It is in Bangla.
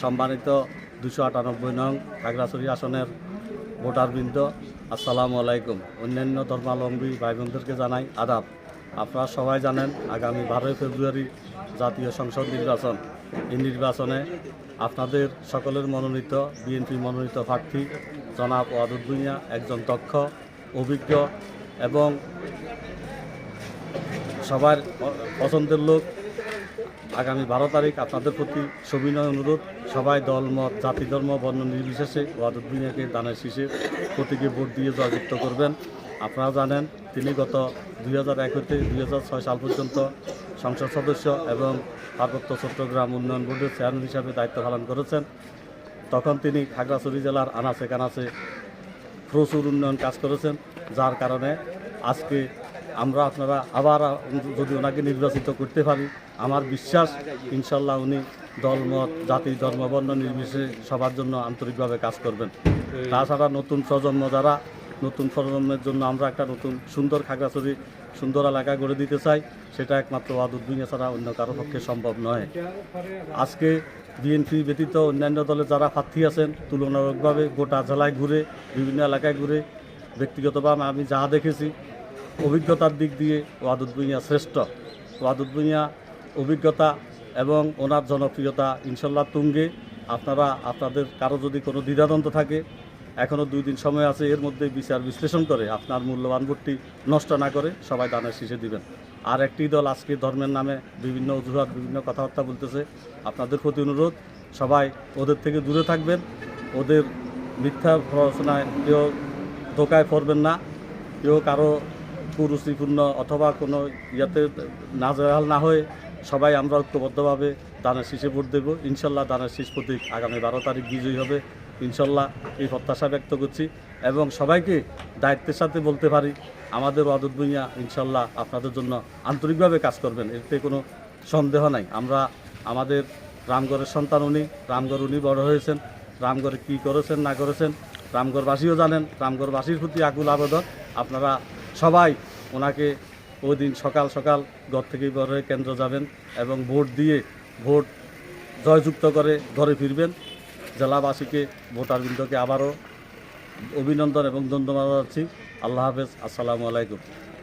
সম্মানিত দুশো আটানব্বই নং খাগড়াছড়ি আসনের ভোটারবৃন্দ, আসসালামু আলাইকুম। অন্যান্য ধর্মাবলম্বী ভাই বোনদেরকে জানাই আদাব। আপনারা সবাই জানেন, আগামী বারোই ফেব্রুয়ারি জাতীয় সংসদ নির্বাচন। এই নির্বাচনে আপনাদের সকলের মনোনীত, বিএনপি মনোনীত প্রার্থী জনাব ওয়াদুদ ভুঁইয়া একজন দক্ষ, অভিজ্ঞ এবং সবার পছন্দের লোক আগামী বারো তারিখ আপনাদের প্রতি সবিনয় অনুরোধ। সবাই দল, মত, জাতি, ধর্ম, বর্ণ নির্বিশেষে ওয়াদুদ ভুঁইয়াকে দানের শীষে প্রতীকে ভোট দিয়ে জয়যুক্ত করবেন। আপনারা জানেন, তিনি গত দুই হাজার এক হতে দুই হাজার ছয় সাল পর্যন্ত সংসদ সদস্য এবং পার্বত্য চট্টগ্রাম উন্নয়ন বোর্ডের চেয়ারম্যান হিসাবে দায়িত্ব পালন করেছেন। তখন তিনি খাগড়াছড়ি জেলার আনাচে কানাচে প্রচুর উন্নয়ন কাজ করেছেন, যার কারণে আজকে আমরা আপনারা আবার যদি ওনাকে নির্বাচিত করতে পারি, আমার বিশ্বাস ইনশাল্লাহ উনি দলমত জাতি ধর্মবর্ণ নির্বিশেষে সবার জন্য আন্তরিকভাবে কাজ করবেন। তাছাড়া নতুন প্রজন্ম যারা, নতুন প্রজন্মের জন্য আমরা একটা নতুন সুন্দর খাগড়াছড়ি, সুন্দর এলাকা গড়ে দিতে চাই, সেটা একমাত্র ওয়াদুদ ছাড়া অন্য কারও পক্ষে সম্ভব নয়। আজকে বিএনপি ব্যতীত অন্যান্য দলে যারা প্রার্থী আছেন, তুলনামূলকভাবে গোটা জেলায় ঘুরে, বিভিন্ন এলাকায় ঘুরে, ব্যক্তিগতভাবে আমি যা দেখেছি অভিজ্ঞতার দিক দিয়ে ওয়াদুদ ভুঁইয়া শ্রেষ্ঠ। ওয়াদুদ ভুঁইয়া অভিজ্ঞতা এবং ওনার জনপ্রিয়তা ইনশাল্লাহ তুঙ্গে। আপনারা, আপনাদের কারও যদি কোনো দ্বিধাদ্বন্দ্ব থাকে এখনও দুই দিন সময় আছে, এর মধ্যে বিচার বিশ্লেষণ করে আপনার মূল্যবান ভোটটি নষ্ট না করে সবাই দানের শীষে দিবেন। আর একটি দল আজকে ধর্মের নামে বিভিন্ন অজুহাত, বিভিন্ন কথাবার্তা বলতেছে, আপনাদের প্রতি অনুরোধ, সবাই ওদের থেকে দূরে থাকবেন, ওদের মিথ্যা প্ররোচনায় কেউ ধোকায় পড়বেন না। কেউ কারও কুরুচিপূর্ণ অথবা কোনো ইয়াতে নাজেহাল না হয়ে সবাই আমরা ঐক্যবদ্ধভাবে দানের শীষে ভোট দেব। ইনশাল্লাহ দানের শীষ প্রতীক আগামী বারো তারিখ বিজয়ী হবে। ইনশাল্লাহ এই প্রত্যাশা ব্যক্ত করছি এবং সবাইকে দায়িত্বের সাথে বলতে পারি, আমাদের ওয়াদুদ ভুঁইয়া ইনশাল্লাহ আপনাদের জন্য আন্তরিকভাবে কাজ করবেন, এতে কোনো সন্দেহ নাই। আমরা আমাদের রামগড়ের সন্তান উনি, রামগড় উনি বড় হয়েছেন, রামগড়ে কী করেছেন, না করেছেন, রামগড়বাসীও জানেন, রামগড়বাসীর প্রতি আকুল আবেদন। আপনারা সবাই ওনাকে ওই দিন সকাল সকাল ঘর থেকে বের হয়ে কেন্দ্র যাবেন এবং ভোট দিয়ে ভোট জয়যুক্ত করে ঘরে ফিরবেন। জেলাবাসীকে, ভোটারবৃন্দকে আবারও অভিনন্দন এবং ধন্যবাদ জানাচ্ছি। আল্লাহ হাফেজ। আসসালামু আলাইকুম।